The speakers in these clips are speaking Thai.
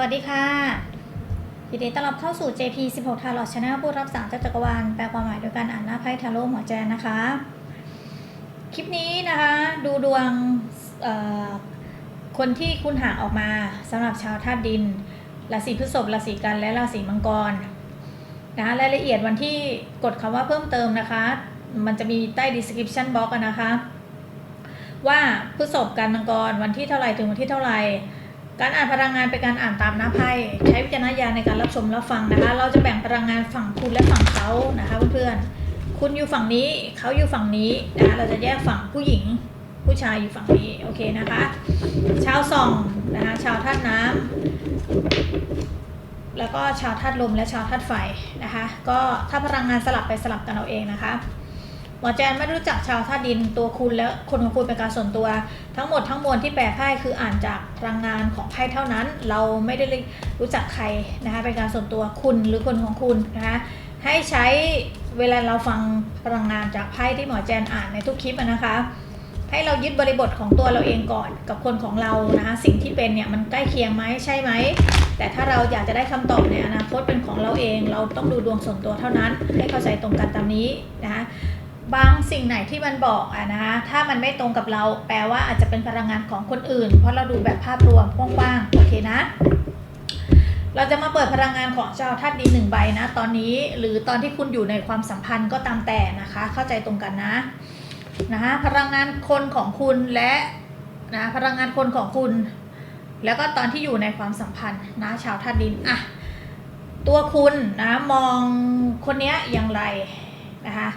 วัสดีค่ะยินดีต้อนรับเข้าสู่ JP 16 Tarot Channel ผู้รับสั่งจากจักรวาลแปลความหมายโดยการอ่านหน้าไพ่ทาโร่หัวใจนนะคะ คลิปนี้นะคะ ดูดวงคนที่คุณหางออกมาสำหรับชาวธาตุดินราศีพฤษภราศีกันและราศีมังกรนะคะรายละเอียดวันที่กดคำว่าเพิ่มเติมนะคะ มันจะมีใต้ description box นะคะ ว่าพฤษภกันมังกรวันที่เท่าไหร่ถึงวันที่เท่าไหร่ การอ่านพลังงานเป็นการอ่านตามหน้าไพ่ใช้วิจารณญาณในการรับชมรับฟังนะคะ เราจะแบ่งพลังงานฝั่งคุณและฝั่งเขานะคะเพื่อนๆคุณอยู่ฝั่งนี้เขาอยู่ฝั่งนี้นะคะเราจะแยกฝั่งผู้หญิงผู้ชายอยู่ฝั่งนี้โอเคนะคะชาวส่องนะคะชาวธาตุน้ำแล้วก็ชาวธาตุลมและชาวธาตุไฟนะคะ ก็ถ้าพลังงานสลับไปสลับกันเอาเองนะคะ หมอแจนไม่รู้จักชาวธาดินตัวคุณและคนของคุณเป็นการส่วนตัว ทั้งหมดทั้งมวลที่แปลไพ่คืออ่านจากพลังงานของไพ่เท่านั้น เราไม่ได้รู้จักใครนะคะเป็นการส่วนตัวคุณหรือคนของคุณนะคะให้ใช้เวลาเราฟังพลังงานจากไพ่ที่หมอแจนอ่านในทุกคลิปนะคะ ให้เรายึดบริบทของตัวเราเองก่อนกับคนของเรานะคะสิ่งที่เป็นเนี่ยมันใกล้เคียงไหมใช่ไหมแต่ถ้าเราอยากจะได้คำตอบในอนาคตเป็นของเราเอง เราต้องดูดวงส่วนตัวเท่านั้น ให้เข้าใจตรงกันตามนี้นะคะ บางสิ่งไหนที่มันบอกอะนะคะถ้ามันไม่ตรงกับเรา แปลว่าอาจจะเป็นพลังงานของคนอื่น เพราะเราดูแบบภาพรวมกว้างๆโอเคนะ เราจะมาเปิดพลังงานของเจ้าธาตุดินหนึ่งใบนะ ตอนนี้หรือตอนที่คุณอยู่ในความสัมพันธ์ก็ตามแต่นะคะ เข้าใจตรงกันนะนะคะพลังงานคนของคุณและนะพลังงานคนของคุณ แล้วก็ตอนที่อยู่ในความสัมพันธ์นะชาวธาตุดินอะตัวคุณนะมองคนเนี้ยอย่างไรนะคะ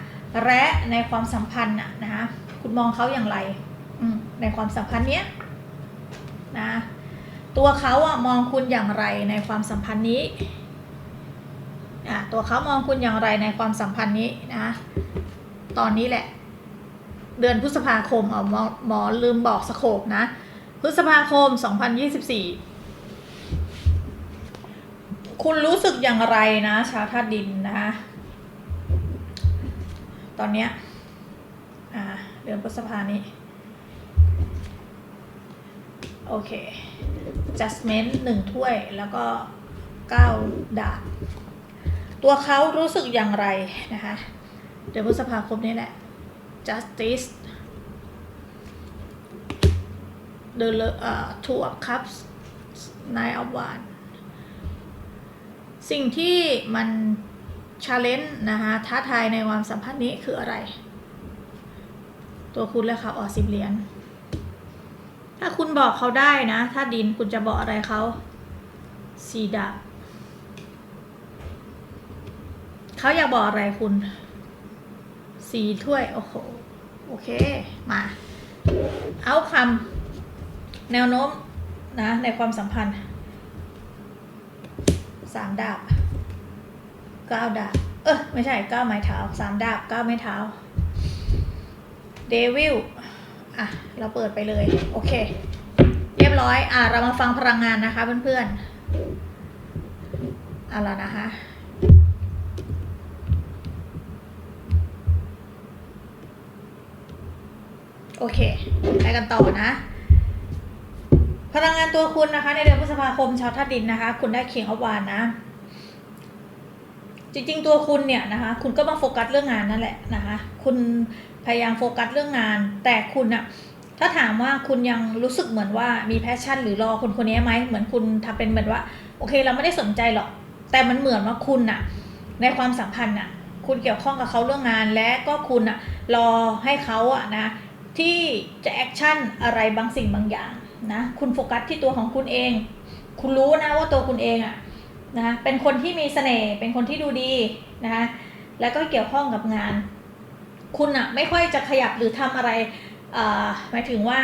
และในความสัมพันธ์น่ะนะคะคุณมองเขาอย่างไรในความสัมพันธ์เนี้ยนะตัวเขาอะมองคุณอย่างไรในความสัมพันธ์นี้อะตัวเขามองคุณอย่างไรในความสัมพันธ์นี้นะตอนนี้แหละ เดือนพฤษภาคมเอาหมอหมอลืมบอกสโคปนะพฤษภาคม 2024 คุณรู้สึกอย่างไรนะ ชาวธาตุดินนะคะ ตอนเนี้ยเดือนพฤษภานี้ โอเค adjustment หนึ่งถ้วยแล้วก็เก้าดาบตัวเขารู้สึกอย่างไรนะคะ เดือนพฤษภาคมนี้แหละ justice the uh, two of cups nine of wands สิ่งที่มัน ชาเลนจ์นะคะท้าทายในความสัมพันธ์นี้คืออะไร ตัวคุณและเขาออสิบเหรียญถ้าคุณบอกเขาได้นะ ถ้าดินคุณจะบอกอะไรเขาสีดาบเขาอยากบอกอะไรคุณสีถ้วย โอ้โห โอเค มา เอาคำแนวโน้มนะ ในความสัมพันธ์สามดาบ เก้าดาบ เออไม่ใช่เก้าไม้เท้าสามดาบเก้าไม้เท้าเดวิลอะ เราเปิดไปเลย โอเค เรียบร้อย อะ เรามาฟังพลังงานนะคะเพื่อนๆเอาละนะคะโอเค ไปกันต่อนะ พลังงานตัวคุณนะคะ ในเดือนพฤษภาคมชาวธาตุดินนะคะ คุณได้เคียงอวานนะ จริงๆตัวคุณเนี่ยนะคะคุณก็มาโฟกัสเรื่องงานนั่นแหละนะคะคุณพยายามโฟกัสเรื่องงาน แต่คุณอะถ้าถามว่าคุณยังรู้สึกเหมือนว่ามีแพชชั่น หรือรอคนคนนี้ไหมเหมือนคุณทำเป็นเหมือนว่า โอเคเราไม่ได้สนใจหรอก แต่มันเหมือนว่าคุณอะในความสัมพันธ์อะคุณเกี่ยวข้องกับเขาเรื่องงานและก็คุณอะรอให้เขาอะนะที่จะแอคชั่นอะไรบางสิ่งบางอย่างนะคุณโฟกัสที่ตัวของคุณเอง คุณรู้นะว่าตัวคุณเองอะ นะคะเป็นคนที่มีเสน่ห์เป็นคนที่ดูดีนะคะแล้วก็เกี่ยวข้องกับงาน คุณอะไม่ค่อยจะขยับหรือทำอะไรหมายถึงว่า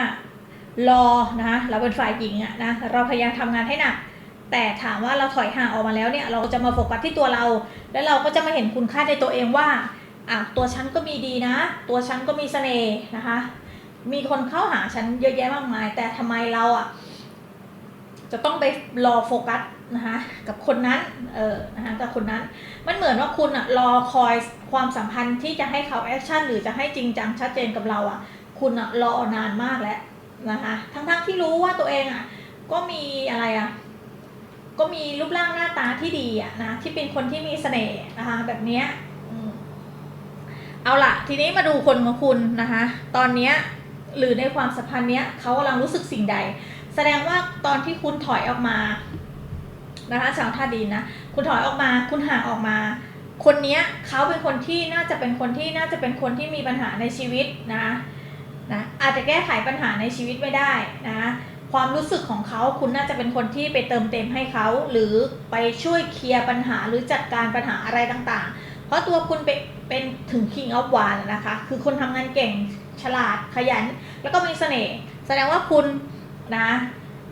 รอนะคะเราเป็นฝ่ายหญิงอะนะเราพยายามทำงานให้หนักแต่ถามว่าเราถอยห่างออกมาแล้วเนี่ยเราจะมาโฟกัสที่ตัวเรา แล้วเราก็จะมาเห็นคุณค่าในตัวเองว่าอะตัวฉันก็มีดีนะ ตัวฉันก็มีเสน่ห์นะคะ มีคนเข้าหาฉันเยอะแยะมากมาย แต่ทำไมเราอะจะต้องไปรอโฟกัส นะคะกับคนนั้นเออนะคะกับคนนั้น มันเหมือนว่าคุณอะรอคอยความสัมพันธ์ที่จะให้เขาแอคชั่นหรือจะให้จริงจังชัดเจนกับเราอะคุณอะรอนานมากแล้วนะคะทั้งๆที่รู้ว่าตัวเองอะก็มีอะไรอะก็มีรูปร่างหน้าตาที่ดีอะนะที่เป็นคนที่มีเสน่ห์นะคะแบบเนี้ยเอาล่ะทีนี้มาดูคนของคุณนะคะตอนเนี้ยหรือในความสัมพันธ์เนี้ยเขากำลังรู้สึกสิ่งใด แสดงว่าตอนที่คุณถอยออกมา นะคะชาวท่าดินนะ คุณถอยออกมาคุณห่างออกมา คนนี้เขาเป็นคนที่น่าจะเป็นคนที่น่าจะเป็นคนที่มีปัญหาในชีวิตนะนะอาจจะแก้ไขปัญหาในชีวิตไม่ได้นะความรู้สึกของเขาคุณน่าจะเป็นคนที่ไปเติมเต็มให้เขา หรือไปช่วยเคลียร์ปัญหาหรือจัดการปัญหาอะไรต่างๆ เพราะตัวคุณเป็นเป็นถึง King of w a n นะคะ คือคนทำงานเก่งฉลาดขยัน แล้วก็มีเสน่ห์แสดงว่าคุณนะ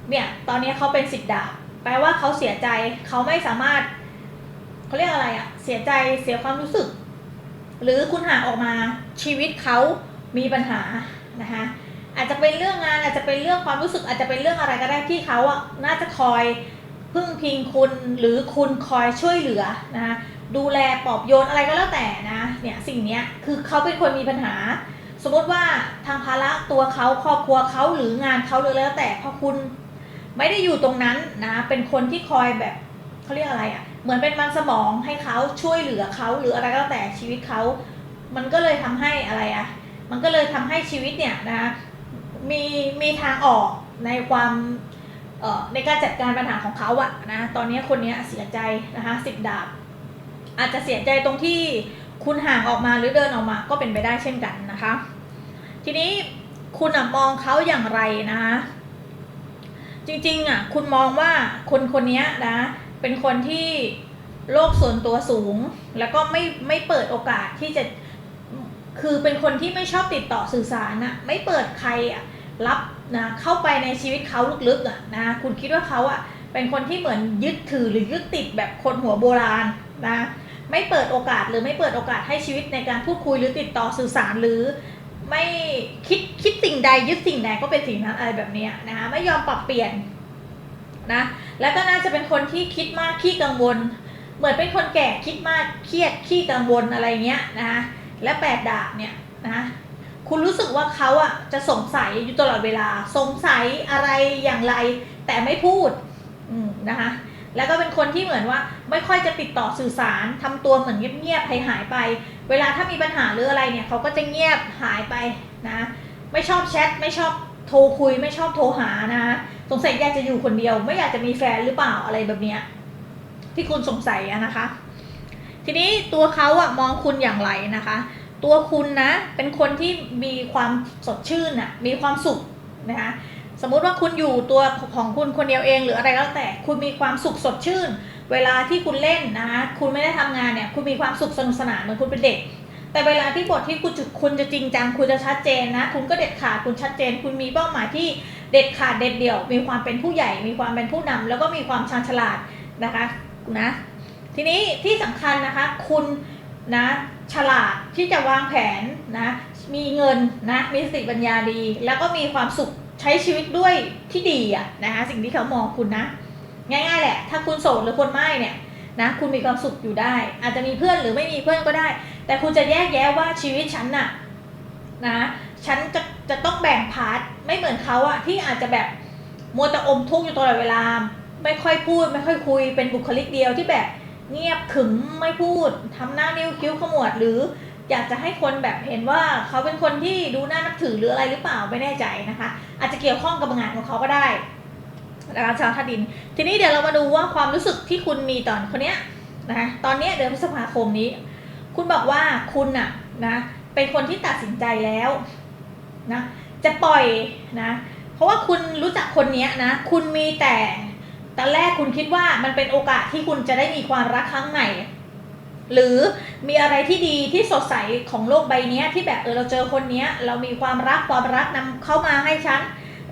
เนี่ยตอนนี้เขาเป็นสิทธิ์ดาบ แปลว่าเขาเสียใจเขาไม่สามารถเขาเรียกอะไรอะเสียใจเสียความรู้สึก หรือคุณห่างออกมาชีวิตเขามีปัญหานะคะอาจจะเป็นเรื่องงานอาจจะเป็นเรื่องความรู้สึกอาจจะเป็นเรื่องอะไรก็ได้ที่เขาอะน่าจะคอยพึ่งพิงคุณหรือคุณคอยช่วยเหลือนะคะดูแลปลอบโยนอะไรก็แล้วแต่นะเนี่ยสิ่งนี้คือเขาเป็นคนมีปัญหา สมมติว่าทางภาระตัวเขาครอบครัวเขาหรืองานเขาเลยแล้วแต่พอคุณ ไม่ได้อยู่ตรงนั้นนะเป็นคนที่คอยแบบเขาเรียกอะไรอะ่ะ เหมือนเป็นมันสมองให้เขาช่วยเหลือเขาหรืออะไรก็แล้วแต่ชีวิตเขา มันก็เลยทำให้อะไรอะ่ะ มันก็เลยทำให้ชีวิตเนี่ยนะมีมีทางออกในความเอ่อในการจัดการปัญหาของเขาอะนะตอนนี้คนนี้เสียใจนะคะสิบดาบ อาจจะเสียใจตรงที่คุณห่างออกมาหรือเดินออกมาก็เป็นไปได้เช่นกันนะคะ ทีนี้คุณมองเขาอย่างไรนะคะ จริง ๆอะคุณมองว่าคนคนนี้นะ เป็นคนที่โลกส่วนตัวสูง แล้วก็ไม่ไม่เปิดโอกาสที่จะคือเป็นคนที่ไม่ชอบติดต่อสื่อสารนะไม่เปิดใครอะรับนะเข้าไปในชีวิตเขาลึกๆอะนะคุณคิดว่าเขาอะเป็นคนที่เหมือนยึดถือหรือยึดติดแบบคนหัวโบราณนะไม่เปิดโอกาสหรือไม่เปิดโอกาสให้ชีวิตในการพูดคุยหรือติดต่อสื่อสารหรือ ไม่คิดคิดสิ่งใดยึดสิ่งใดก็เป็นสิ่งนั้นอะไรแบบนี้นะคะไม่ยอมปรับเปลี่ยนนะแล้วก็น่าจะเป็นคนที่คิดมากขี้กังวล เหมือนเป็นคนแก่คิดมากเครียดขี้กังวลอะไรเงี้ยนะคะและแปดดาบเนี่ยนะคุณรู้สึกว่าเขาอะจะสงสัยอยู่ตลอดเวลา สงสัยอะไรอย่างไร แต่ไม่พูดนะคะแล้วก็เป็นคนที่เหมือนว่าไม่ค่อยจะติดต่อสื่อสารทำตัวเหมือนเงียบๆหายหายไป เวลาถ้ามีปัญหาหรืออะไรเนี่ยเขาก็จะเงียบหายไปนะ ไม่ชอบแชทไม่ชอบโทรคุยไม่ชอบโทรหานะสงสัยอยากจะอยู่คนเดียว ไม่อยากจะมีแฟนหรือเปล่าอะไรแบบเนี้ยที่คุณสงสัยนะคะ ทีนี้ตัวเขาอะมองคุณอย่างไรนะคะ ตัวคุณนะเป็นคนที่มีความสดชื่นอะมีความสุขนะคะสมมุติว่าคุณอยู่ตัวของคุณคนเดียวเองหรืออะไรก็แล้วแต่คุณมีความสุขสดชื่น เวลาที่คุณเล่นนะคะคุณไม่ได้ทำงานเนี่ยคุณมีความสุขสนุกสนานเหมือนคุณเป็นเด็ก แต่เวลาที่บทที่คุณจะคุณจะจริงจังคุณจะชัดเจนนะ คุณก็เด็ดขาดคุณชัดเจน คุณมีเป้าหมายที่เด็ดขาดเด็ดเดี่ยว มีความเป็นผู้ใหญ่ มีความเป็นผู้นำแล้วก็มีความชาญฉลาดนะคะนะทีนี้ที่สำคัญนะคะคุณนะฉลาดที่จะวางแผนนะมีเงินนะมีสติปัญญาดี แล้วก็มีความสุขใช้ชีวิตด้วยที่ดีอะนะคะสิ่งที่เขามองคุณนะ ง่ายๆแหละ ถ้าคุณโสดหรือคนไม่เนี่ยนะคุณมีความสุขอยู่ได้ อาจจะมีเพื่อนหรือไม่มีเพื่อนก็ได้ แต่คุณจะแยกแยะว่าชีวิตฉันน่ะนะฉันจะจะต้องแบ่งพาร์ทไม่เหมือนเขาอะที่อาจจะแบบมัวแต่อมทุกข์อยู่ตลอดเวลา ไม่ค่อยพูด ไม่ค่อยคุยเป็นบุคลิกเดียวที่แบบเงียบขึมไม่พูดทำหน้านิ้วคิ้วขมวดหรือ อยากจะให้คนแบบเห็นว่าเขาเป็นคนที่ดูน่านับถือหรืออะไรหรือเปล่าไม่แน่ใจนะคะ อาจจะเกี่ยวข้องกับงานของเขาก็ได้ นะคะชาวธาตุดิน ทีนี้เดี๋ยวเรามาดูว่าความรู้สึกที่คุณมีตอนคนเนี้ยนะคะตอนเนี้ยเดือนพฤษภาคมนี้ คุณบอกว่าคุณน่ะนะเป็นคนที่ตัดสินใจแล้วนะจะปล่อยนะเพราะว่าคุณรู้จักคนเนี้ยนะคุณมีแต่ตอนแรกคุณคิดว่ามันเป็นโอกาสที่คุณจะได้มีความรักครั้งใหม่หรือมีอะไรที่ดีที่สดใสของโลกใบนี้ที่แบบเออเราเจอคนนี้เรามีความรักความรักนำเข้ามาให้ฉัน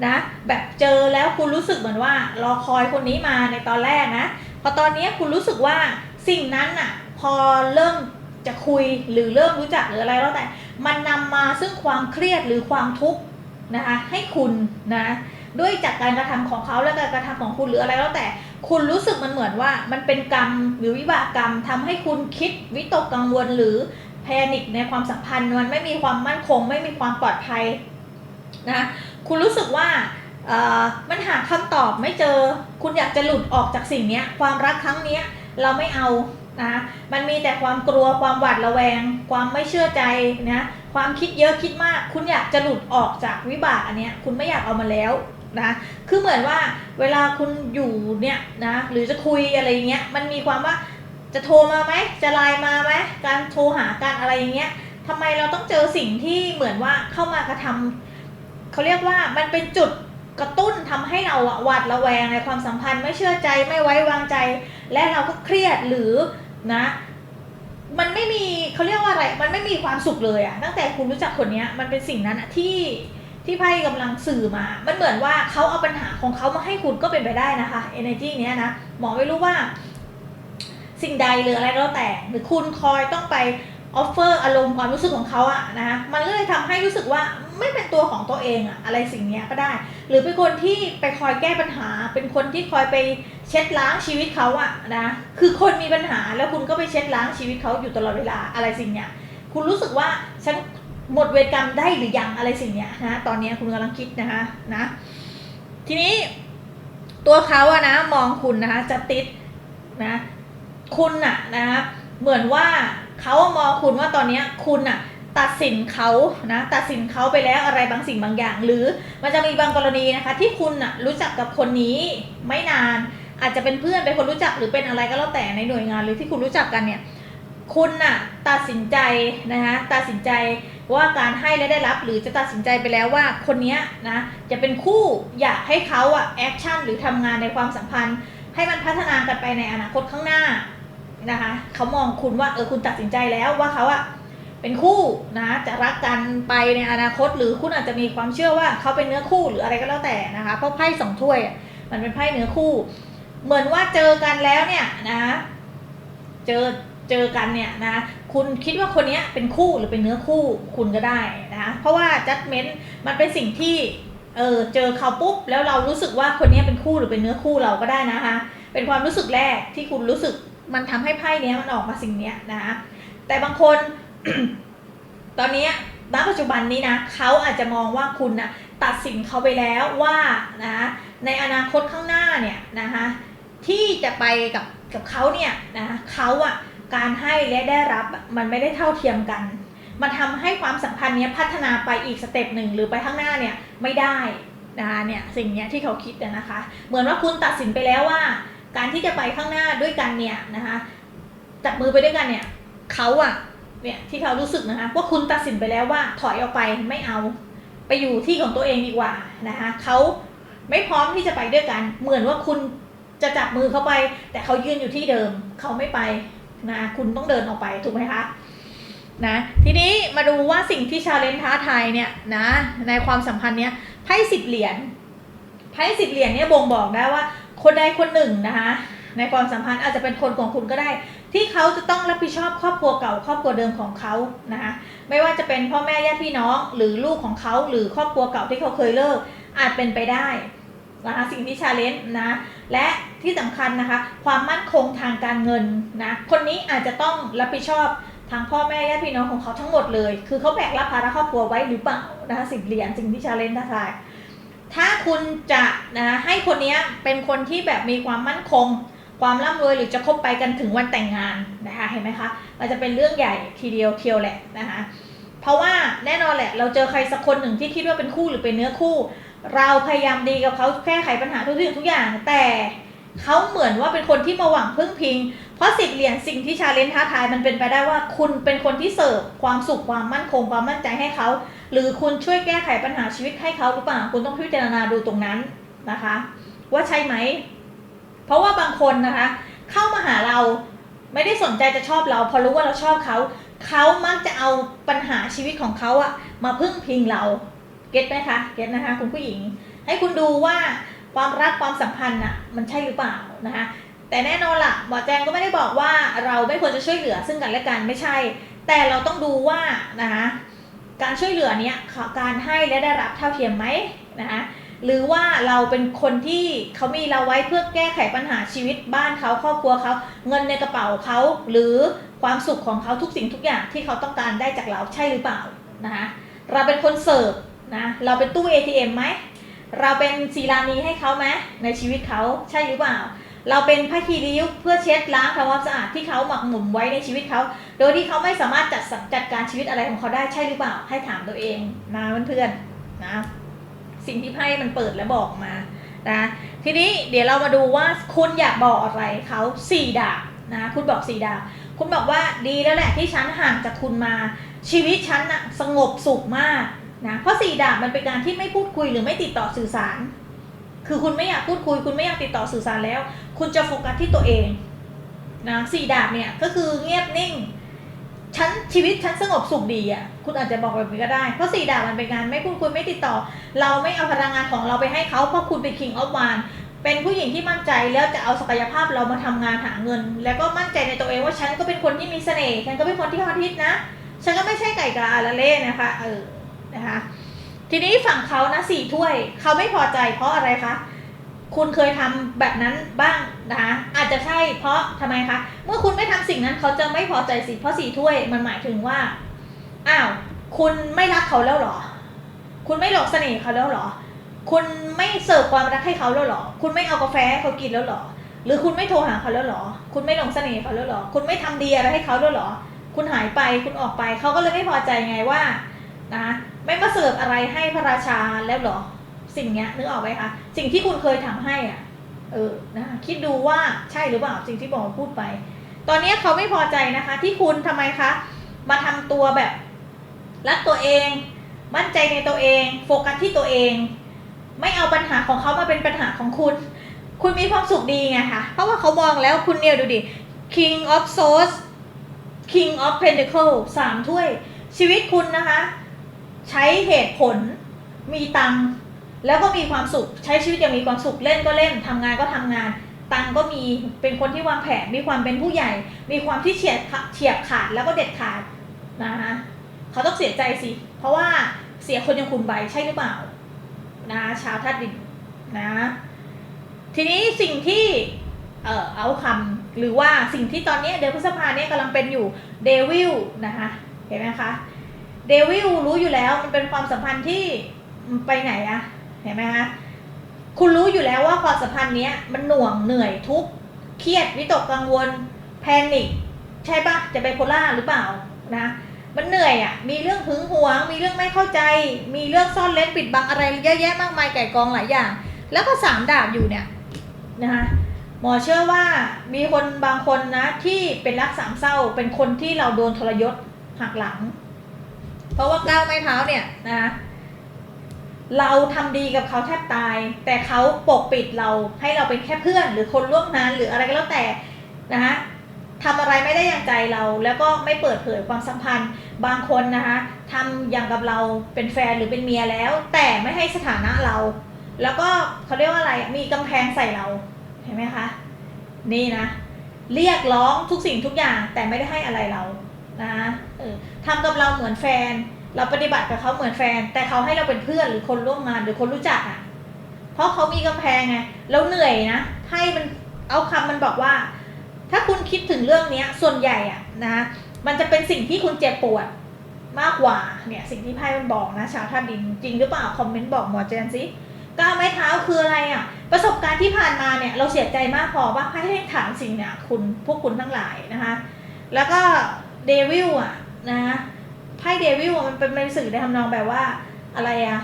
นะแบบเจอแล้วคุณรู้สึกเหมือนว่ารอคอยคนนี้มาในตอนแรกนะพอตอนนี้คุณรู้สึกว่าสิ่งนั้นน่ะพอเริ่มจะคุยหรือเริ่มรู้จักหรืออะไรแล้วแต่ มันนำมาซึ่งความเครียดหรือความทุกข์นะคะให้คุณนะด้วยจากการกระทำของเขาและการกระทำของคุณหรืออะไรแล้วแต่ คุณรู้สึกมันเหมือนว่ามันเป็นกรรมหรือวิบากกรรมทำให้คุณคิดวิตกกังวลหรือแพนิคในความสัมพันธ์มันไม่มีความมั่นคง ไม่มีความปลอดภัย นะคุณรู้สึกว่าเออมันหาคำตอบไม่เจอ คุณอยากจะหลุดออกจากสิ่งเนี้ยความรักครั้งเนี้ยเราไม่เอานะมันมีแต่ความกลัวความหวาดระแวง ความไม่เชื่อใจนะความคิดเยอะคิดมาก คุณอยากจะหลุดออกจากวิบากอันเนี้ยคุณไม่อยากเอามาแล้วนะคือเหมือนว่าเวลาคุณอยู่เนี่ยนะหรือจะคุยอะไรเงี้ยมันมีความว่าจะโทรมาไหมจะไลน์มาไหมการโทรหากันอะไรอย่างเงี้ยทำไมเราต้องเจอสิ่งที่เหมือนว่าเข้ามากระทำ เขาเรียกว่ามันเป็นจุดกระตุ้นทำให้เราหวาดระแวงในความสัมพันธ์ไม่เชื่อใจไม่ไว้วางใจ และเราก็เครียดหรือนะ มันไม่มีเขาเรียกว่าอะไร มันไม่มีความสุขเลยอะตั้งแต่คุณรู้จักคนเนี้ยมันเป็นสิ่งนั้นอะที่ที่ไพ่กำลังสื่อมา มันเหมือนว่าเขาเอาปัญหาของเขามาให้คุณก็เป็นไปได้นะคะ energy เนี้ยนะ หมอไม่รู้ว่า สิ่งใดหรืออะไรก็แล้วแต่ หรือคุณคอยต้องไป ออฟเฟอร์อารมณ์ความรู้สึกของเขาอะนะมันก็เลยทำให้รู้สึกว่าไม่เป็นตัวของตัวเองอะอะไรสิ่งนี้ก็ได้ หรือเป็นคนที่ไปคอยแก้ปัญหา เป็นคนที่คอยไปเช็ดล้างชีวิตเขาอะนะคือคนมีปัญหาแล้วคุณก็ไปเช็ดล้างชีวิตเขาอยู่ตลอดเวลาอะไรสิ่งเนี้ยคุณรู้สึกว่าฉันหมดเวรกรรมได้หรือยังอะไรสิ่งเนี้ยนะตอนนี้คุณกำลังคิดนะคะนะทีนี้ตัวเขาอะนะมองคุณนะคะจะติดนะคุณอะนะคะเหมือนว่า เขามองคุณว่าตอนนี้คุณอะตัดสินเขานะตัดสินเขาไปแล้วอะไรบางสิ่งบางอย่าง หรือมันจะมีบางกรณีนะคะ ที่คุณอะรู้จักกับคนนี้ไม่นาน อาจจะเป็นเพื่อนเป็นคนรู้จักหรือเป็นอะไรก็แล้วแต่ในหน่วยงานหรือที่คุณรู้จักกันเนี่ยคุณน่ะตัดสินใจนะคะตัดสินใจว่าการให้และได้รับ หรือจะตัดสินใจไปแล้วว่าคนนี้นะจะเป็นคู่อยากให้เขาอะแอคชั่นหรือทำงานในความสัมพันธ์ ให้มันพัฒนากันไปในอนาคตข้างหน้า นะคะเขามองคุณว่าเออคุณตัดสินใจแล้วว่าเขาอะเป็นคู่นะจะรักกันไปในอนาคต หรือคุณอาจจะมีความเชื่อว่าเขาเป็นเนื้อคู่หรืออะไรก็แล้วแต่นะคะเพราะไพ่สองถ้วยมันเป็นไพ่เนื้อคู่ เหมือนว่าเจอกันแล้วเนี่ยนะเจอเจอกันเนี่ยนะคุณคิดว่าคนนี้เป็นคู่หรือเป็นเนื้อคู่คุณก็ได้นะคะเพราะว่า judgment มันเป็นสิ่งที่เออเจอเขาปุ๊บแล้วเรารู้สึกว่าคนนี้เป็นคู่หรือเป็นเนื้อคู่เราก็ได้นะคะเป็นความรู้สึกแรกที่คุณรู้สึก มันทำให้ไพ่เนี้ยมันออกมาสิ่งเนี้ยนะคะแต่บางคน ตอนนี้ณปัจจุบันนี้นะเขาอาจจะมองว่าคุณนะตัดสินเขาไปแล้วว่านะในอนาคตข้างหน้าเนี่ยนะคะที่จะไปกับกับเขาเนี่ยนะเขาอะการให้และได้รับมันไม่ได้เท่าเทียมกัน มันทำให้ความสัมพันธ์เนี้ยพัฒนาไปอีกสเต็ปหนึ่งหรือไปข้างหน้าเนี่ยไม่ได้นะคะเนี่ยสิ่งเนี้ยที่เขาคิดอะนะคะ เหมือนว่าคุณตัดสินไปแล้วว่า การที่จะไปข้างหน้าด้วยกันเนี่ยนะคะจับมือไปด้วยกันเนี่ยเขาอะเนี่ยที่เขารู้สึกนะคะว่าคุณตัดสินไปแล้วว่าถอยออกไปไม่เอา ไปอยู่ที่ของตัวเองดีกว่านะคะเขาไม่พร้อมที่จะไปด้วยกัน เหมือนว่าคุณจะจับมือเขาไป แต่เขายืนอยู่ที่เดิมเขาไม่ไปนะคุณต้องเดินออกไปถูกไหมคะนะทีนี้มาดูว่าสิ่งที่ชาเลนท้าทายเนี่ยนะในความสัมพันธ์เนี้ยไพ่สิบเหรียญไพ่สิบเหรียญเนี่ยบ่งบอกได้ว่า คนใดคนหนึ่งนะคะ ในความสัมพันธ์อาจจะเป็นคนของคุณก็ได้ ที่เขาจะต้องรับผิดชอบครอบครัวเก่าครอบครัวเดิมของเขานะคะไม่ว่าจะเป็นพ่อแม่ญาติพี่น้อง หรือลูกของเขาหรือครอบครัวเก่าที่เขาเคยเลิก อาจเป็นไปได้นะคะสิ่งที่ชาเลนจ์นะและที่สำคัญนะคะ ความมั่นคงทางการเงินนะคนนี้อาจจะต้องรับผิดชอบทางพ่อแม่ญาติพี่น้องของเขาทั้งหมดเลย คือเขาแบกรับภาระครอบครัวไว้หรือเปล่านะคะสิบเหรียญสิ่งที่ชาเลนจ์ท้าทาย ถ้าคุณจะนะให้คนนี้เป็นคนที่แบบมีความมั่นคง ความร่ำรวยหรือจะคบไปกันถึงวันแต่งงานนะคะเห็นไหมคะมันจะเป็นเรื่องใหญ่ทีเดียวเทียวแหละนะคะเพราะว่าแน่นอนแหละ เราเจอใครสักคนหนึ่งที่คิดว่าเป็นคู่หรือเป็นเนื้อคู่ เราพยายามดีกับเขาแก้ไขปัญหาทุกสิ่งทุกอย่าง แต่ เขาเหมือนว่าเป็นคนที่มาหวังพึ่งพิง เพราะสิบเหรียญสิ่งที่ชาเลนจ์ท้าทายมันเป็นไปได้ว่าคุณเป็นคนที่เสิร์ฟความสุขความมั่นคงความมั่นใจให้เขา หรือคุณช่วยแก้ไขปัญหาชีวิตให้เขาหรือเปล่าคุณต้องพิจารณาดูตรงนั้นนะคะ ว่าใช่ไหม เพราะว่าบางคนนะคะ เข้ามาหาเราไม่ได้สนใจจะชอบเรา พอรู้ว่าเราชอบเขาเขามักจะเอาปัญหาชีวิตของเขาอะมาพึ่งพิงเราเก็ตไหมคะเก็ตนะคะ คุณผู้หญิง ให้คุณดูว่า ความรักความสัมพันธ์อะมันใช่หรือเปล่านะคะแต่แน่นอนล่ะหมอแจงก็ไม่ได้บอกว่าเราไม่ควรจะช่วยเหลือซึ่งกันและกันไม่ใช่ แต่เราต้องดูว่านะคะการช่วยเหลือเนี้ยการให้และได้รับเท่าเทียมไหมนะคะหรือว่าเราเป็นคนที่เขามีเราไว้เพื่อแก้ไขปัญหาชีวิตบ้านเขาครอบครัวเขาเงินในกระเป๋าเขาหรือความสุขของเขาทุกสิ่งทุกอย่างที่เขาต้องการได้จากเราใช่หรือเปล่านะคะเราเป็นคนเสิร์ฟนะเราเป็นตู้ ATM ไหม เราเป็นศีลานีให้เขาไหมในชีวิตเขาใช่หรือเปล่า เราเป็นผ้าคีริ้วเพื่อเช็ดล้างทำความสะอาดที่เขาหมักหมมไว้ในชีวิตเขา โดยที่เขาไม่สามารถจัดสจัดการชีวิตอะไรของเขาได้ใช่หรือเปล่า ให้ถามตัวเองนะเพื่อนๆนะสิ่งที่ไพ่มันเปิดและบอกมานะทีนี้เดี๋ยวเรามาดูว่าคุณอยากบอกอะไรเขาสี่ดาบนะคุณบอกสี่ดาบคุณบอกว่าดีแล้วแหละที่ฉันห่างจากคุณมา ชีวิตฉันน่ะสงบสุขมาก นะเพราะสี่ดาบมันเป็นการที่ไม่พูดคุยหรือไม่ติดต่อสื่อสาร คือคุณไม่อยากพูดคุย คุณไม่อยากติดต่อสื่อสารแล้ว คุณจะโฟกัสที่ตัวเองนะสี่ดาบเนี่ยก็คือเงียบนิ่งฉันชีวิตฉันสงบสุขดีอะคุณอาจจะบอกแบบนี้ก็ได้เพราะสี่ดาบมันเป็นการไม่พูดคุยไม่ติดต่อ เราไม่เอาพลังงานของเราไปให้เขาเพราะคุณเป็น king of w a n เป็นผู้หญิงที่มั่นใจแล้วจะเอาศักยภาพเรามาทำงานหาเงิน แล้วก็มั่นใจในตัวเองว่าฉันก็เป็นคนที่มีเสน่ห์ฉันก็เป็นคนที่ฮอตฮิตนะฉันก็ไม่ใช่ไก่กาละเล่นะคะเออ นะคะทีนี้ฝั่งเขานะสี่ถ้วยเขาไม่พอใจเพราะอะไรคะคุณเคยทำแบบนั้นบ้างนะคะอาจจะใช่เพราะทำไมคะเมื่อคุณไม่ทำสิ่งนั้นเขาจะไม่พอใจสิเพราะสี่ถ้วยมันหมายถึงว่าอ้าวคุณไม่รักเขาแล้วหรอ คุณไม่หลอกเสน่ห์เขาแล้วหรอ คุณไม่เสิร์ฟความรักให้เขาแล้วหรอ คุณไม่เอากาแฟให้เขากินแล้วหรอ หรือคุณไม่โทรหาเขาแล้วหรอ คุณไม่หลงเสน่ห์เขาแล้วหรอ คุณไม่ทำดีอะไรให้เขาแล้วหรอ คุณหายไปคุณออกไปเขาก็เลยไม่พอใจไงว่านะ ไม่มาเสิร์ฟอะไรให้พระราชาแล้วหรอ สิ่งเนี้ยนึกออกไหมคะสิ่งที่คุณเคยทำให้อะ เออนะคิดดูว่าใช่หรือเปล่าสิ่งที่บอกพูดไป ตอนนี้เขาไม่พอใจนะคะ ที่คุณทำไมคะ มาทำตัวแบบรักตัวเอง มั่นใจในตัวเอง โฟกัสที่ตัวเอง ไม่เอาปัญหาของเขามาเป็นปัญหาของคุณ คุณมีความสุขดีไงคะเพราะว่าเขามองแล้วคุณเนี่ยดูดิ King of Swords King of Pentacle สามถ้วยชีวิตคุณนะคะ ใช้เหตุผลมีตังค์แล้วก็มีความสุขใช้ชีวิตอย่างมีความสุขเล่นก็เล่นทำงานก็ทำงาน ตังค์ก็มีเป็นคนที่วางแผนมีความเป็นผู้ใหญ่ มีความที่เฉียดเฉียบขาดแล้วก็เด็ดขาดนะคะเขาต้องเสียใจสิ เพราะว่าเสียคนอย่างคุณไปใช่หรือเปล่านะชาวธาตุดินนะทีนี้สิ่งที่เอ่อเอาคำหรือว่าสิ่งที่ตอนนี้เดือนพฤษภาเนี่ยกำลังเป็นอยู่เดวิลนะคะเห็นไหมคะ เดวิลรู้อยู่แล้วมันเป็นความสัมพันธ์ที่ไปไหนอะเห็นไหมคะคุณรู้อยู่แล้วว่าความสัมพันธ์เนี้ยมันหน่วงเหนื่อยทุกข์เครียดวิตกกังวลแพนิคใช่ปะจะไบโพล่าหรือเปล่านะมันเหนื่อยอะ่ะ มีเรื่องหึงหวง มีเรื่องไม่เข้าใจ มีเรื่องซ่อนเล้นปิดบังอะไรเยอะแยะมากมายไก่กองหลายอย่าง แล้วก็สามดาบอยู่เนี่ยนะคะหมอเชื่อว่ามีคนบางคนนะที่เป็นรักสามเศร้าเป็นคนที่เราโดนทรยศหักหลัง เพราะว่าก้าวไม้เท้าเนี่ยนะเราทำดีกับเขาแทบตาย แต่เขาปกปิดเราให้เราเป็นแค่เพื่อน หรือคนร่วมงานหรืออะไรก็แล้วแต่นะคะทำอะไรไม่ได้อย่างใจเรา แล้วก็ไม่เปิดเผยความสัมพันธ์ บางคนนะคะทำอย่างกับเราเป็นแฟนหรือเป็นเมียแล้ว แต่ไม่ให้สถานะเรา แล้วก็เขาเรียกว่าอะไรมีกำแพงใส่เราเห็นไหมคะนี่นะ เรียกร้องทุกสิ่งทุกอย่างแต่ไม่ได้ให้อะไรเรานะเออ ทำกับเราเหมือนแฟน เราปฏิบัติกับเขาเหมือนแฟน แต่เขาให้เราเป็นเพื่อนหรือคนร่วมงานหรือคนรู้จักอะ เพราะเขามีกำแพงไงเราเหนื่อยนะ ให้มันเอาคำมันบอกว่า ถ้าคุณคิดถึงเรื่องเนี้ย ส่วนใหญ่อะนะมันจะเป็นสิ่งที่คุณเจ็บปวดมากกว่าเนี่ยสิ่งที่ไพ่มันบอกนะชาวธาตุดินจริงหรือเปล่าคอมเมนต์บอกหมอเจนสิก้าวไม้เท้าคืออะไรอะ ประสบการณ์ที่ผ่านมาเนี่ย เราเสียใจมากพอว่าไพ่ให้ถามสิ่งเนี่ยคุณพวกคุณทั้งหลายนะคะ แล้วก็เดวิลอะ นะไพ่เดวิลมันเป็นเป็นสื่อในทำนองแบบว่าอะไรอะ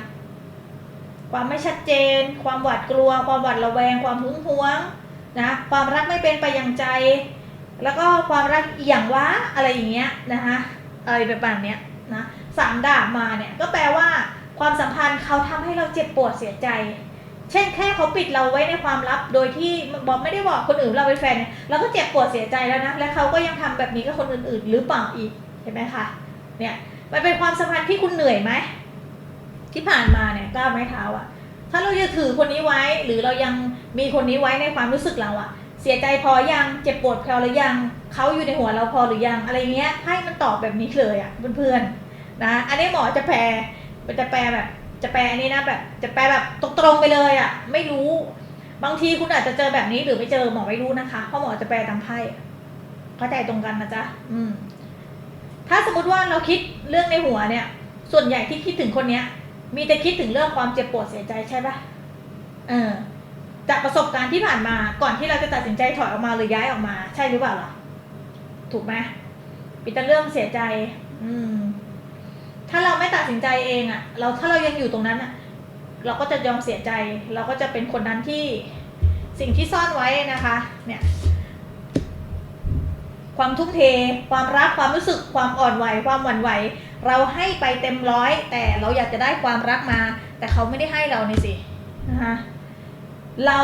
ความไม่ชัดเจน ความหวาดกลัว ความหวาดระแวง ความหึงหวงนะความรักไม่เป็นไปอย่างใจ แล้วก็ความรักอย่างวะอะไรอย่างเงี้ยนะคะอะไรแบบนี้นะสามดาบมาเนี่ยก็แปลว่าความสัมพันธ์เขาทำให้เราเจ็บปวดเสียใจ เช่นแค่เขาปิดเราไว้ในความลับ โดยที่บอกไม่ได้บอกคนอื่นเราเป็นแฟนเราก็เจ็บปวดเสียใจแล้วนะและเขาก็ยังทำแบบนี้กับคนอื่นๆ หรือเปล่าอีก เห็นไหมคะเนี่ยมันเป็นความสัมพันธ์ที่คุณเหนื่อยไหมที่ผ่านมาเนี่ยก้าวไม้เท้าอะถ้าเราจะถือคนนี้ไว้ หรือเรายังมีคนนี้ไว้ในความรู้สึกเราอะเสียใจพอยังเจ็บปวดพอหรือยังเขาอยู่ในหัวเราพอหรือยังอะไรเงี้ยให้มันตอบแบบนี้เลยอะเพื่อนๆนะอันนี้หมอจะแปลจะแปลแบบ จะแปลอันนี้นะแบบจะแปลแบบตรงๆไปเลยอะไม่รู้ บางทีคุณอาจจะเจอแบบนี้หรือไม่เจอหมอไม่รู้นะคะเพราะหมอจะแปลตามไพ่เข้าใจตรงกันนะจ๊ะอืม ถ้าสมมติว่าเราคิดเรื่องในหัวเนี่ย ส่วนใหญ่ที่คิดถึงคนเนี้ย มีแต่คิดถึงเรื่องความเจ็บปวดเสียใจใช่ปะเออจากประสบการณ์ที่ผ่านมาก่อนที่เราจะตัดสินใจถอยออกมาหรือย้ายออกมา ใช่หรือเปล่าล่ะถูกไหมปีแต่เรื่องเสียใจ อืม ถ้าเราไม่ตัดสินใจเองอะ่ะ เราถ้าเรายังอยู่ตรงนั้นอะ่ะ เราก็จะยอมเสียใจ เราก็จะเป็นคนนั้นที่สิ่งที่ซ่อนไว้นะคะ เนี่ย ความทุ่มเท ความรักความรู้สึกความอ่อนไหว ความหวั่นไหว เราให้ไปเต็มร้อย แต่เราอยากจะได้ความรักมา แต่เขาไม่ได้ให้เรานี่สินะคะเรา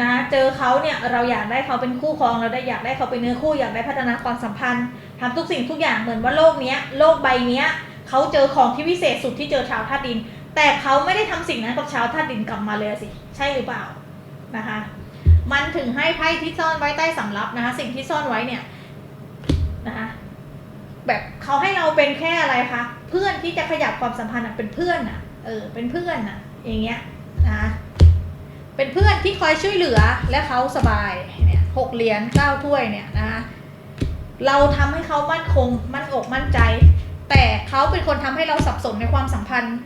นะเจอเขาเนี่ยเราอยากได้เขาเป็นคู่ครองเราได้อยากได้เขาเป็นเนื้อคู่อยากได้พัฒนาความสัมพันธ์ทำทุกสิ่งทุกอย่างเหมือนว่าโลกเนี้ยโลกใบเนี้ยเขาเจอของที่วิเศษสุดที่เจอชาวธาตุดิน แต่เขาไม่ได้ทำสิ่งนั้นกับชาวธาตุดินกลับมาเลยสิ ใช่หรือเปล่านะคะ มันถึงให้ไพ่ที่ซ่อนไว้ใต้สำรับนะคะ สิ่งที่ซ่อนไว้เนี่ย นะคะแบบเขาให้เราเป็นแค่อะไรคะเพื่อนที่จะขยับความสัมพันธ์เป็นเพื่อนอะเออเป็นเพื่อนอะอย่างเงี้ยนะคะเป็นเพื่อนที่คอยช่วยเหลือและเขาสบายเนี่ยหกเหรียญเก้าถ้วยเนี่ยนะคะเราทำให้เขามั่นคงมั่นอกมั่นใจ แต่เขาเป็นคนทำให้เราสับสนในความสัมพันธ์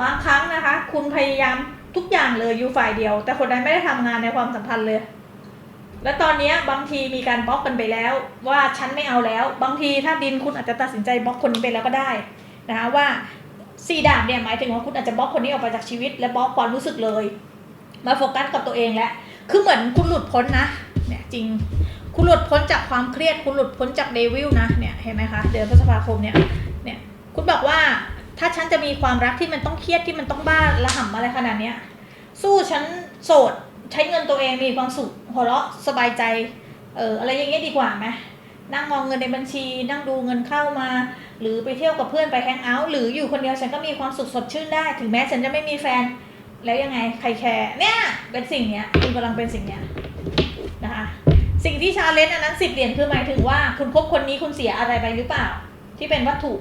บางครั้งนะคะ คุณพยายามทุกอย่างเลยอยู่ฝ่ายเดียว แต่คนนั้นไม่ได้ทำงานในความสัมพันธ์เลย และตอนนี้บางทีมีการบล็อกกันไปแล้ว ว่าฉันไม่เอาแล้ว บางทีถ้าดินคุณอาจจะตัดสินใจบล็อกคนนี้ไปแล้วก็ได้นะคะว่าสี่ดาบเนี่ยหมายถึงว่าคุณอาจจะบล็อกคนนี้ออกไปจากชีวิต และบล็อกความรู้สึกเลย มาโฟกัสกับตัวเองแล้วคือเหมือนคุณหลุดพ้นนะเนี่ยจริงคุณหลุดพ้นจากความเครียด คุณหลุดพ้นจากเดวิลนะเนี่ยเห็นไหมคะเดือนพฤษภาคมเนี่ยเนี่ยคุณบอกว่าถ้าฉันจะมีความรักที่มันต้องเครียดที่มันต้องบ้าระห่ำอะไรขนาดเนี้ยสู้ฉันโสด ใช้เงินตัวเองมีความสุขหัวเราะสบายใจเอออะไรอย่างเงี้ยดีกว่าไหมนั่งมองเงินในบัญชี นั่งดูเงินเข้ามา หรือไปเที่ยวกับเพื่อนไปแฮงเอาท์หรืออยู่คนเดียวฉันก็มีความสุขสดชื่นได้ ถึงแม้ฉันจะไม่มีแฟน แล้วยังไงใครแคร์เนี่ยเป็นสิ่งเนี้ยคุณกำลังเป็นสิ่งเนี้ยนะคะสิ่งที่ชาเลนจ์อันนั้นสิบเหรียญคือหมายถึงว่าคุณคบคนนี้คุณเสียอะไรไปหรือเปล่า ที่เป็นวัตถุ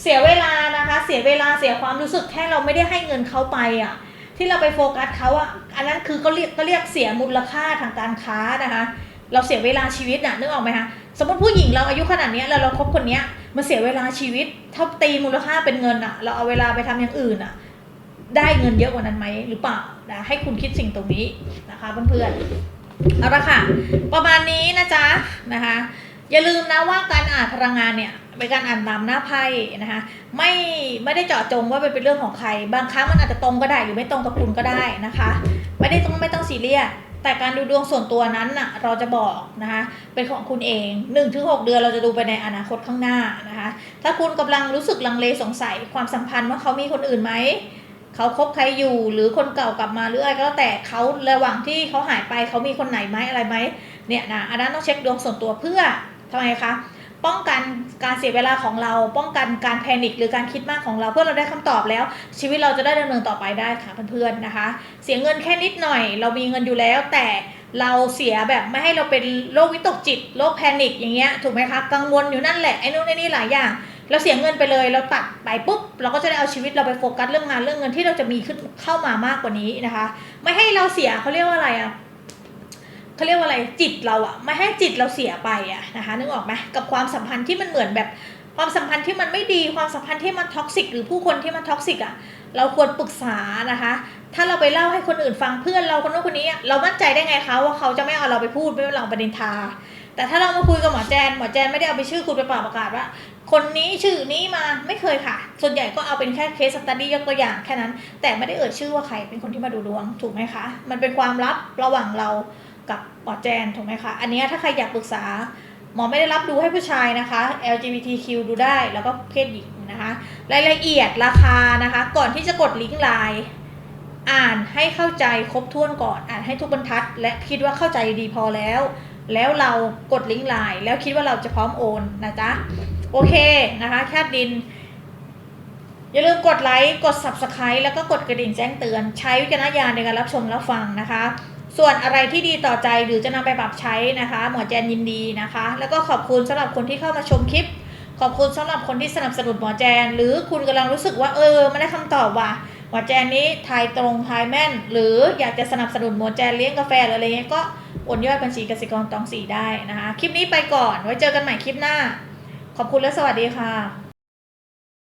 เสียเวลานะคะ เสียเวลาเสียความรู้สึกแค่เราไม่ได้ให้เงินเขาไปอะ ที่เราไปโฟกัสเขาอะอันนั้นคือก็เรียกก็เรียกเสียมูลค่าทางการค้านะคะ เราเสียเวลาชีวิตน่ะนึกออกไหมคะสมมติผู้หญิงเราอายุขนาดนี้แล้วเราคบคนเนี้ยมันเสียเวลาชีวิตถ้าตีมูลค่าเป็นเงินอะ เราเอาเวลาไปทำอย่างอื่นอะ ได้เงินเยอะกว่านั้นไหมหรือเปล่านะให้คุณคิดสิ่งตรงนี้นะคะเพื่อนๆเอาละค่ะ ประมาณนี้นะจ๊ะนะคะ อย่าลืมนะว่าการอ่านพลังงานเนี่ยเป็นการอ่านตามหน้าไพ่นะคะไม่ไม่ได้เจาะจงว่าเป็นเรื่องของใคร บางครั้งมันอาจจะตรงก็ได้หรือไม่ตรงกับคุณก็ได้นะคะ ไม่ได้ต้องไม่ต้องซีเรียสแต่การดูดวงส่วนตัวนั้นน่ะเราจะบอกนะคะเป็นของคุณเอง 1-6 เดือนเราจะดูไปในอนาคตข้างหน้านะคะ ถ้าคุณกำลังรู้สึกลังเลสงสัยความสัมพันธ์ว่าเขามีคนอื่นไหมเขาคบใครอยู่หรือคนเก่ากลับมาหรืออะไรก็แล้วแต่เขาระหว่างที่เขาหายไปเขามีคนไหนไหมอะไรไหมเนี่ยนะอันนั้นต้องเช็คดวงส่วนตัวเพื่อ ทำไมคะ ป้องกันการเสียเวลาของเรา ป้องกันการแพนิคหรือการคิดมากของเรา เพื่อเราได้คำตอบแล้ว ชีวิตเราจะได้ดำเนินต่อไปได้ค่ะเพื่อนๆนะคะ เสียเงินแค่นิดหน่อย เรามีเงินอยู่แล้ว แต่เราเสียแบบไม่ให้เราเป็นโรควิตกจิตโรคแพนิคอย่างเงี้ยถูกไหมคะกังวลอยู่นั่นแหละไอ้นู่นไอ้นี่หลายอย่างเราเสียเงินไปเลยเราตัดไปปุ๊บ เราก็จะได้เอาชีวิตเราไปโฟกัสเรื่องงานเรื่องเงินที่เราจะมีขึ้นเข้ามามากกว่านี้นะคะ ไม่ให้เราเสียเขาเรียกว่าอะไรอะ เขาเรียกว่าอะไรจิตเราอะไม่ให้จิตเราเสียไปอะนะคะนึกออกไหมกับความสัมพันธ์ที่มันเหมือนแบบความสัมพันธ์ที่มันไม่ดีความสัมพันธ์ที่มันท็อกซิกหรือผู้คนที่มันท็อกซิกอะเราควรปรึกษานะคะ ถ้าเราไปเล่าให้คนอื่นฟังเพื่อนเราคนนู้นคนนี้อะเรามั่นใจได้ไงคะว่าเขาจะไม่เอาเราไปพูดไม่เอาเราไปดินทา แต่ถ้าเรามาคุยกับหมอแจนหมอแจนไม่ได้เอาไปชื่อคุณไปป่าประกาศว่า คนนี้ชื่อนี้มาไม่เคยค่ะ ส่วนใหญ่ก็เอาเป็นแค่เคสสตัดดี้ยกตัวอย่างแค่นั้น แต่ไม่ได้เอ่ยชื่อว่าใครเป็นคนที่มาดูดวงถูกไหมคะ มันเป็นความลับระหว่างเรา กับหมอแจนถูกไหมคะอันนี้ถ้าใครอยากปรึกษาหมอไม่ได้รับดูให้ผู้ชายนะคะ LGBTQ ดูได้แล้วก็เพศหญิงนะคะ รายละเอียดราคานะคะ ก่อนที่จะกดลิงก์ไลน์อ่านให้เข้าใจครบถ้วนก่อนอ่านให้ทุกบรรทัด และคิดว่าเข้าใจดีพอแล้ว แล้วเรากดลิงก์ไลน์แล้วคิดว่าเราจะพร้อมโอนนะจ๊ะโอเคนะคะแคทดิน อย่าลืมกดไลค์กด Subscribe แล้วก็กดกระดิ่งแจ้งเตือน ใช้วิจารณญาณในการรับชมรับฟังนะคะ ส่วนอะไรที่ดีต่อใจหรือจะนำไปปรับใช้นะคะ หมอแจนยินดีนะคะ แล้วก็ขอบคุณสำหรับคนที่เข้ามาชมคลิป ขอบคุณสำหรับคนที่สนับสนุนหมอแจน หรือคุณกำลังรู้สึกว่าเออไม่ได้คำตอบว่ะหมอแจนนี้ทายตรงทายแม่น หรืออยากจะสนับสนุนหมอแจนเลี้ยงกาแฟหรืออะไรเงี้ยก็โอนยอดบัญชีกสิกรตองสีได้นะคะ คลิปนี้ไปก่อนไว้เจอกันใหม่คลิปหน้า ขอบคุณและสวัสดีค่ะ